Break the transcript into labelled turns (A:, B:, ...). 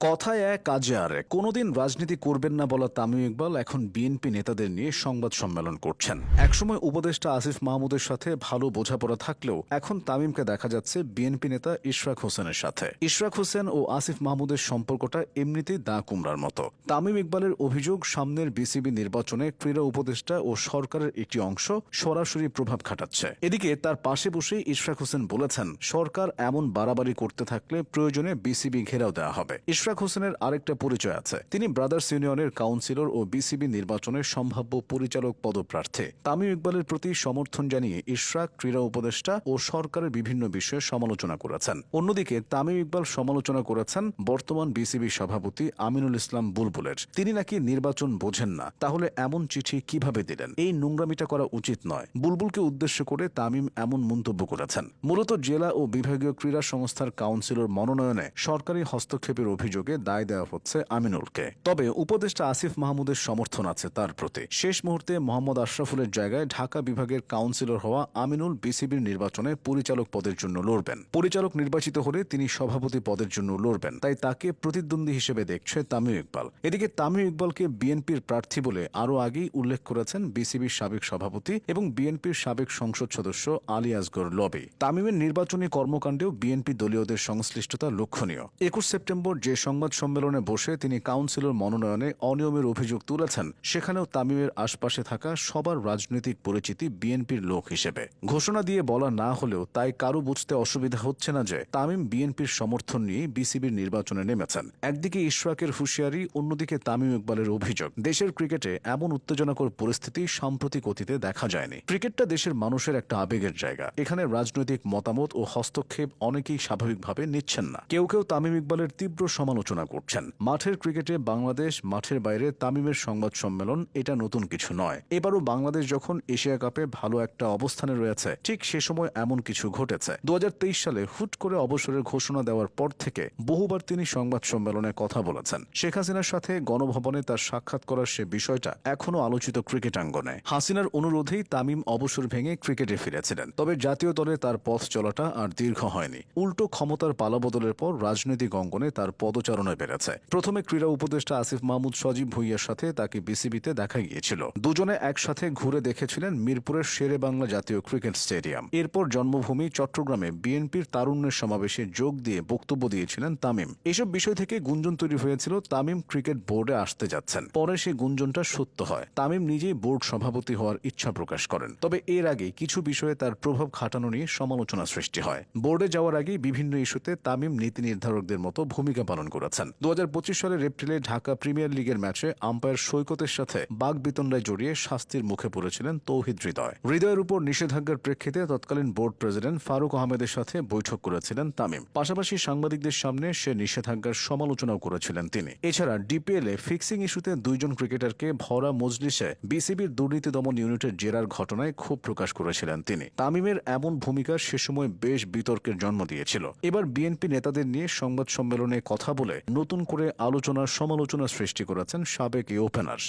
A: কথায় এক, কাজে আর কোনোদিন রাজনীতি করবেন না বলা তামিম ইকবাল। এখন বিএনপি নেতাদের নিয়ে সংবাদ সম্মেলন করছেন। একসময় উপদেষ্টা আসিফ মাহমুদের সাথে ভালো বোঝাপড়া থাকলেও এখন তামিমকে দেখা যাচ্ছে বিএনপি নেতা ইশরাক হোসেনের সাথে। ইশরাক হোসেন ও আসিফ মাহমুদের সম্পর্কটা এমনিতেই দা কুমড়ার মতো। তামিম ইকবালের অভিযোগ, সামনের বিসিবি নির্বাচনে ক্রীড়া উপদেষ্টা ও সরকারের একটি অংশ সরাসরি প্রভাব খাটাচ্ছে। এদিকে তার পাশে বসেই ইশরাক হোসেন বলেছেন, সরকার এমন বাড়াবাড়ি করতে থাকলে প্রয়োজনে বিসিবি ঘেরাও দেওয়া হবে। ইশরাক হোসেনের আরেকটা পরিচয় আছে। তিনি ব্রাদার্স ইউনিয়নের কাউন্সিলর ও বিসিবি নির্বাচনের সম্ভাব্য পরিচালক পদপ্রার্থী। তামিম ইকবালের প্রতি সমর্থন জানিয়ে ইশরাক ক্রীড়া উপদেষ্টা ও সরকারের বিভিন্ন বিষয়ে সমালোচনা করেছেন। অন্যদিকে তামিম ইকবাল সমালোচনা করেছেন বর্তমান বিসিবি সভাপতি আমিনুল ইসলাম বুলবুলের। তিনি নাকি নির্বাচন বোঝেন না, তাহলে এমন চিঠি কীভাবে দিলেন? এই নোংরামিটা করা উচিত নয়। বুলবুলকে উদ্দেশ্য করে তামিম এমন মন্তব্য করেছেন। মূলত জেলা ও বিভাগীয় ক্রীড়া সংস্থার কাউন্সিলর মনোনয়নে সরকারি হস্তক্ষেপের অভিযোগে দায় দেওয়া হচ্ছে আমিনুলকে। তবে উপদেষ্টা আসিফ মাহমুদের সমর্থন আছে তার প্রতি। শেষ মুহূর্তে মোহাম্মদ আশরাফুলের জায়গায় ঢাকা বিভাগের কাউন্সিলর হওয়া আমিনুল বিসিবির নির্বাচনে পরিচালক পদের জন্য লড়বেন। পরিচালক নির্বাচিত হলে তিনি সভাপতি পদের জন্য লড়বেন। তাই তাকে প্রতিদ্বন্দ্বী হিসেবে দেখছে তামিম ইকবাল। এদিকে তামিম ইকবালকে বিএনপির প্রার্থী বলে আরও আগেই উল্লেখ করেছেন বিসিবির সাবেক সভাপতি এবং বিএনপির সাবেক সংসদ সদস্য আলী আসগর লবি। তামিমের নির্বাচনী কর্মকাণ্ডেও বিএনপি দলীয়দের সংশ্লিষ্টতা লক্ষণীয়। একুশ সেপ্টেম্বর যে সংবাদ সম্মেলনে বসে তিনি কাউন্সিলর মনোনয়নে অনিয়মের অভিযোগ তুলেছেন। সেখানেও তামিমের আশপাশে থাকা সবার রাজনৈতিক পরিচিতি বিএনপির লোক হিসেবে। ঘোষণা দিয়ে বলা না হলেও তাই কারও বুঝতে অসুবিধা হচ্ছে না যে তামিম বিএনপির সমর্থন নিয়ে বিসিবির নির্বাচনে নেমেছেন। একদিকে ইশরাকের হুঁশিয়ারি, অন্যদিকে তামিম ইকবালের অভিযোগ। দেশের ক্রিকেটে এমন উত্তেজনাকর পরিস্থিতি সাম্প্রতিক অতীতে দেখা যায়নি। ক্রিকেটটা দেশের মানুষের একটা আবেগের জায়গা। এখানে রাজনৈতিক মতামত ও হস্তক্ষেপ অনেকেই স্বাভাবিকভাবে নিচ্ছেন না। কেউ কেউ তামিম ইকবালের তীব্র সমালোচনা করছেন। মাঠের ক্রিকেটে বাংলাদেশ, মাঠের বাইরে তামিমের সংবাদ সম্মেলন, এটা নতুন কিছু নয়। এবারও বাংলাদেশ যখন এশিয়া কাপে ভালো একটা অবস্থানে রয়েছে, ঠিক সে সময় এমন কিছু ঘটেছে। দু সালে হুট করে অবসরের ঘোষণা দেওয়ার পর থেকে বহুবার তিনি সংবাদ সম্মেলনে কথা বলেছেন। শেখ হাসিনার সাথে গণভবনে তার সাক্ষাৎ করার সে বিষয়টা এখনও আলোচিত ক্রিকেট আঙ্গনে হাসিনার অনুরোধেই তামিম অবসর ভেঙে ক্রিকেটে ফিরেছিলেন। তবে জাতীয় দলে তার পথ চলাটা আর দীর্ঘ হয়নি। উল্টো ক্ষমতার পালাবদলের পর রাজনৈতিক অঙ্গনে তার পদচারণায় বেড়েছে। প্রথমে ক্রীড়া উপদেষ্টা আসিফ মাহমুদ সজীব ভুইয়ার সাথে তাকে বিসিবিতে দেখা গিয়েছিল। দুজনে একসাথে ঘুরে দেখেছিলেন মিরপুরের শেরে বাংলা জাতীয় ক্রিকেট স্টেডিয়াম। এরপর জন্মভূমি চট্টগ্রামে বিএনপির তারুণ্যের সমাবেশে যোগ দিয়ে বক্তব্য দিয়েছিলেন তামিম। এসব বিষয় থেকে গুঞ্জন তৈরি হয়েছিল, তামিম ক্রিকেট বোর্ডে আসতে যাচ্ছেন। পরে সেই গুঞ্জনটা সত্য হয়। তামিম নিজেই বোর্ড সভাপতি হওয়ার ইচ্ছা প্রকাশ করেন। তবে এর আগে কিছু বিষয়ে তার প্রভাব খাটানো নিয়ে সমালোচনা সৃষ্টি হয়। বোর্ডে যাওয়ার আগে বিভিন্ন ইস্যুতে তামিম নীতি নির্ধারকদের মতো ভূমিকা পালন করেছেন দু সালের এপ্রিলে ঢাকা প্রিমিয়ার লিগের ম্যাচে আম্পায়ার সৈকতের সাথে বাঘ বিতণ্ডায় জড়িয়ে শাস্তির মুখে পড়েছিলেন তৌহিদ হৃদয়। হৃদয়ের উপর নিষেধাজ্ঞার প্রেক্ষিতে তৎকালীন বোর্ড প্রেসিডেন্ট ফারুক আহমেদের সাথে বৈঠক করেছিলেন তামিম। পাশাপাশি সাংবাদিকদের সামনে সে নিষেধাজ্ঞার সমালোচনাও করেছিলেন তিনি। এছাড়া ডিপিএল এ ফিক্সিং ইস্যুতে দুইজন ক্রিকেটারকে ভরা মজলিসে বিসিবির দুর্নীতি দমন ইউনিটের জেরার ঘটনায় ক্ষোভ প্রকাশ করেছিলেন তিনি। তামিমের এমন ভূমিকা সে সময় বেশ বিতর্কের জন্ম দিয়েছিল। এবার বিএনপি নেতাদের নিয়ে সংবাদ সম্মেলনে কথা বলে নতুন করে আলোচনার সমালোচনা সৃষ্টি করেছেন সাবেক এই ওপেনার